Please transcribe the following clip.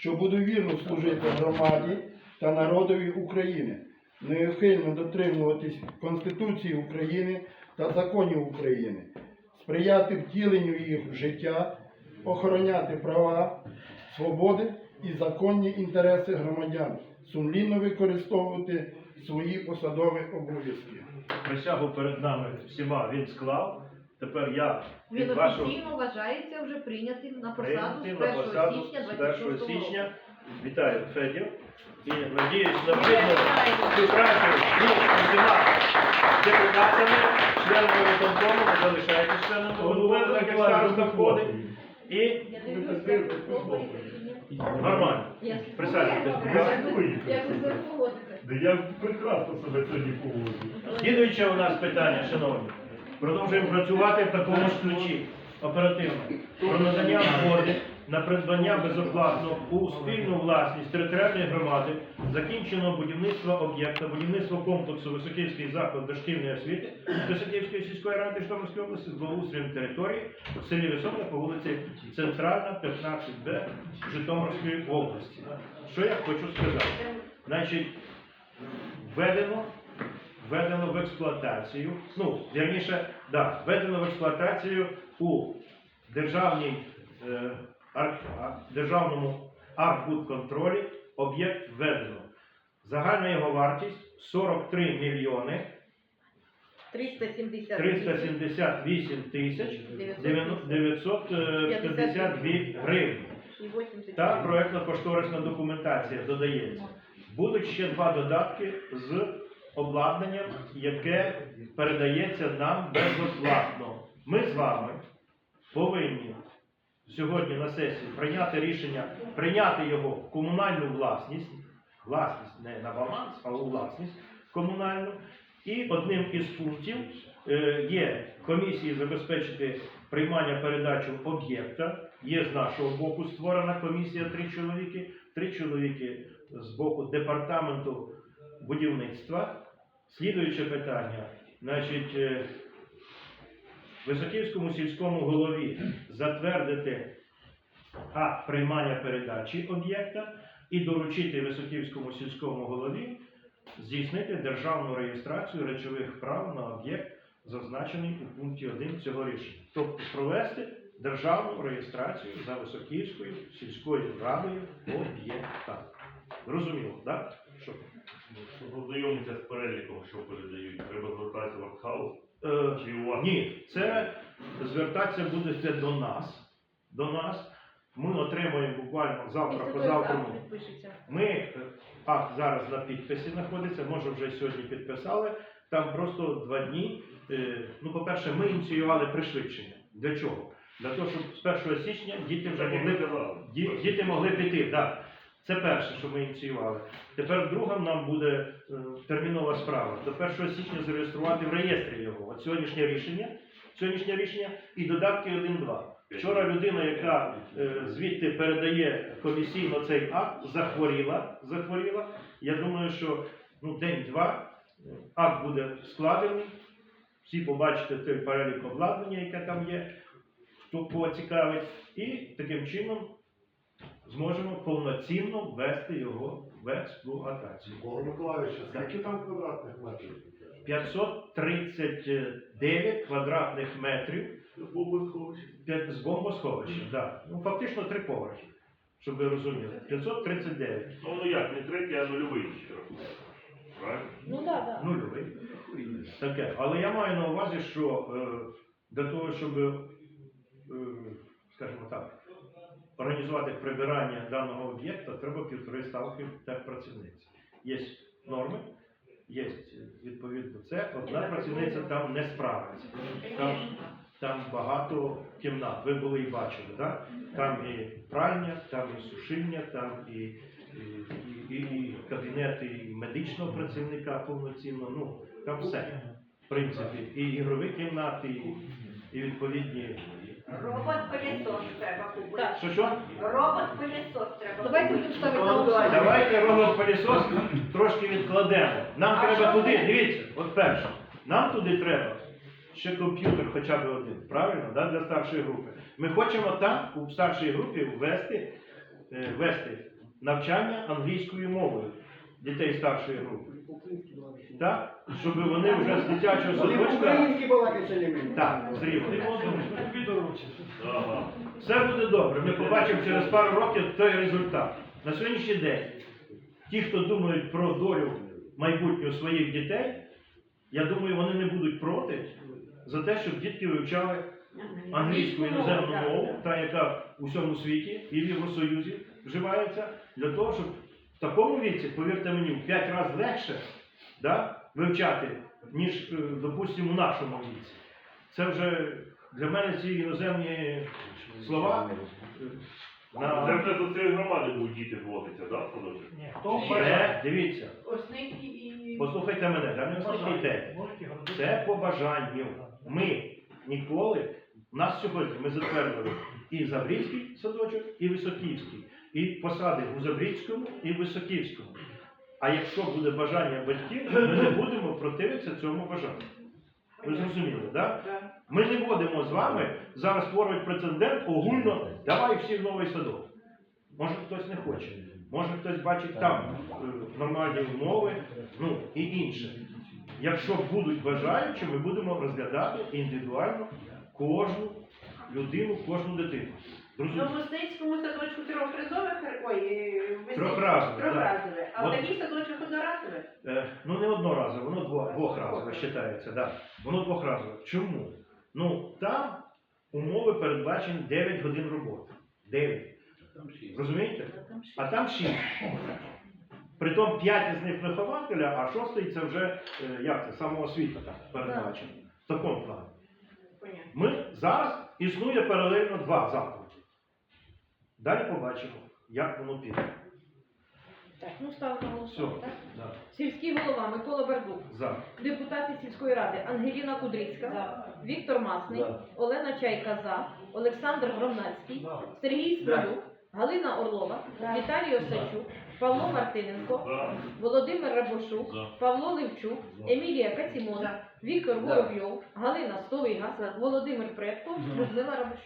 що буду вірно служити громаді та народові України, неухильно дотримуватись Конституції України та законів України, сприяти втіленню їх в життя, охороняти права, свободи і законні інтереси громадян, сумлінно використовувати свої посадові обов'язки. Присягу перед нами всіма він склав. Тепер я Він від вашого офіційно вважається вже прийнятим на посаду прийняти з на 1 посаду січня з 1 26 року. січня. Вітаю, Федір. І надіюсь на плідну співпрацю з усіма депутатами, членами виконкому, ви залишаєтесь членами виконкому, так як староста входить. І Я чи ні. нормально. Я- Присаджуйтесь, будь ласка. Погодити. Да я прекрасно себе сьогодні поводжу. Слідуюче у нас питання, шановні. Продовжуємо працювати в такому ж ключі оперативно. Про надання згоди на придбання безоплатно у спільну власність територіальної громади закінченого будівництва об'єкта, будівництва комплексу Високівський заклад дошкільної освіти Високівської сільської ради Житомирської області з благоустроєм території в селі Високе по вулиці Центральна, 15Б Житомирської області. Що я хочу сказати? Значить, введено введено в експлуатацію, ну, вірніше, да, введено в експлуатацію у державній, е, ар- державному архбудконтролі об'єкт введено. Загальна його вартість 43 мільйони 378 тисяч 952 гривні. і 80 Та проектно-кошторисна документація додається. Будуть ще два додатки з обладнанням, яке передається нам безоплатно. Ми з вами повинні сьогодні на сесії прийняти рішення, прийняти його в комунальну власність, власність не на баланс, а у власність комунальну. І одним із пунктів е, є комісії забезпечити приймання передачу об'єкта. Є з нашого боку створена комісія три чоловіки, три чоловіки з боку департаменту будівництва. Слідуюче питання, значить, е, Високівському сільському голові затвердити акт приймання передачі об'єкта і доручити Високівському сільському голові здійснити державну реєстрацію речових прав на об'єкт, зазначений у пункті 1 цього рішення. Тобто провести державну реєстрацію за Високівською сільською радою об'єкта. Зрозуміло, так? Що? Щоб ознайомитися з переліком, що передають, треба звертатися в Акхаус. Е, Чи у вас? Ні, це звертатися будете до нас. До нас. Ми отримаємо буквально завтра, позавтра. Ми е, акт зараз на підписі знаходиться, може вже сьогодні підписали. Там просто два дні. Е, Ну, по-перше, ми ініціювали пришвидшення. Для чого? Для того, щоб з 1 січня діти вже могли, ді- діти могли піти. Да. Це перше, що ми ініціювали. Тепер друга нам буде е, термінова справа. До 1 січня зареєструвати в реєстрі його. От сьогоднішнє рішення, сьогоднішнє рішення і додатки 1-2. Вчора людина, яка е, звідти передає комісійно цей акт, захворіла. захворіла. Я думаю, що ну, день-два е, акт буде складений. Всі побачите той перелік обладнання, яке там є, хто кого цікавить, і таким чином зможемо повноцінно ввести його в експлуатацію. Микола Миколаївич, скільки там квадратних метрів? 539 квадратних метрів п'ять- з бомбосховищем. Да. Ну, фактично три поверхи, щоб ви розуміли. 539. Ну, ну як, не третій, а нульовий ще рахується. Правильно? Ну так, так. Нульовий. Таке. Але я маю на увазі, що е, для того, щоб, е, скажімо так, організувати прибирання даного об'єкта, треба півтори ставки техпрацівниці. Є норми, є відповідно це. Одна працівниця там не справиться. Там, там багато кімнат. Ви були і бачили, так? Там і пральня, там і сушильня, там і, і, і, і кабінет і медичного працівника повноцінно. Ну, там все. В принципі, і ігрові кімнати, і, і відповідні. Робот-пилісос треба купити. Що що? Робот-пилісос треба Давайте купити. будемо ставити на голосування. Давайте робот пилісос трошки відкладемо. Нам А треба що туди, ви? дивіться, от перше, нам туди треба ще комп'ютер хоча б один, правильно, да, для старшої групи. Ми хочемо там, у старшій групі, ввести, е, ввести навчання англійською мовою дітей старшої групи. Так? Щоб вони вже з дитячого садочка. балакати не вміють. Так, Сергій Володимирович. Ага. Все буде добре. Ми побачимо через пару років той результат. На сьогоднішній день ті, хто думають про долю майбутнього своїх дітей, я думаю, вони не будуть проти за те, щоб дітки вивчали англійську іноземну мову, та яка у всьому світі і в Євросоюзі вживається, для того, щоб в такому віці, повірте мені, в 5 разів легше да, вивчати, ніж, е, допустимо, у нашому віці. Це вже для мене ці іноземні слова. е, Це вже до цієї громади будуть діти зводитися, так, да, садочок? Хто бажає, дивіться, послухайте мене, да не ослухайте. Це по бажанню. Ми ніколи, нас сьогодні ми затвердили і Забрідський садочок, і Високівський, і посади у Забрідському і Високівському. А якщо буде бажання батьків, ми не будемо противитися цьому бажанню. Ви зрозуміли, так? Да? Ми не будемо з вами зараз створювати прецедент огульно, давай всі в новий садок. Може хтось не хоче, може хтось бачить там е, нормальні умови, ну і інше. Якщо будуть бажаючі, ми будемо розглядати індивідуально кожну людину, кожну дитину. Ну, Зрозуміло? в Осницькому садочку трьохразове, хар- ой, е, в так. А От. таких садочках одноразове? Е, ну не одноразово, воно дво, двохразове вважається, да. Воно двохразове. Чому? Ну там умови передбачені 9 годин роботи. 9. Розумієте? А там 6. Притом 5 із них вихователя, а шостий це вже е, як це, самоосвіта так передбачено. В такому плані. Ми зараз існує паралельно два заклади. Далі побачимо, як воно піде. Так, ну ставимо на голосування, так? Да. Сільський голова Микола Бардук, За. депутати сільської ради Ангеліна Кудрицька, Віктор Масний, Олена Чайка за, Олександр Громнацький, Сергій Смолюк, Галина Орлова, Віталій Осачук, Павло Мартиненко, За. Володимир Рабошук, За. Павло Левчук, Емілія Кацімон, Віктор Воробйов, Галина Столига, Володимир Предко, Людмила Рабошук.